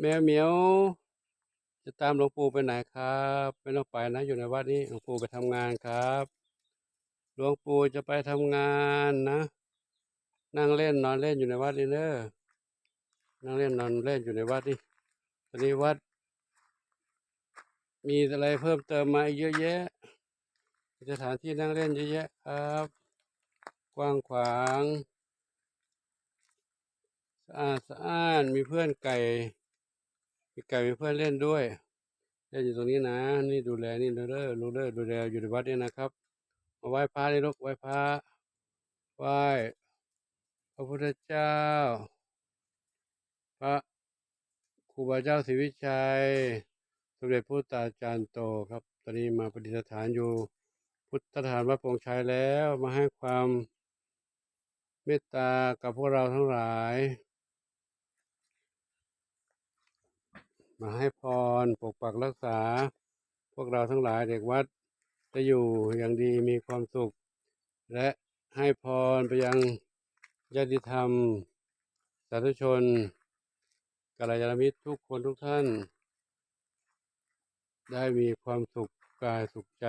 แมวเหมียว จะตามหลวงปู่ไปไหนครับ ไม่ต้องไปนะอยู่ในวัดนี้หลวงปู่ไปทำงานครับหลวงปู่จะไปทำงานนะ นั่งเล่นนอนเล่นอยู่ในวัดนี่เนอะนั่งเล่นนอนเล่นอยู่ในวัดนี่ตอนนี้วัด มีอะไรเพิ่มเติมมาอีกเยอะแยะสถานที่นั่งเล่นเยอะแยะครับ กว้างขวาง สะอาดสะอ้านมีเพื่อนไก่ มีไก่มีเพื่อนเล่นด้วย เล่นอยู่ตรงนี้นะ นี่ดูแลนี่ดูเด้อดูเด้อดูแลอยู่ในวัดนี่นะครับ มาไหว้พระเลยลูกไหว้พระไหว้พระพุทธเจ้า พระครูบาเจ้าศรีวิชัยสมเด็จพุทธาจารย์โตครับ ตอนนี้มาปฏิสถานอยู่ พุทธสถานวัดโปงชัยแล้วมาให้ความเมตตากับพวกเราทั้งหลาย มาให้พรปกปักรักษา พวกเราทั้งหลายเด็กวัดจะอยู่อย่างดีมีความสุข และให้พรไปยังญาติธรรม สาธุชนกัลยาณมิตรทุกคนทุกท่าน ได้มีความสุขกายสุขใจ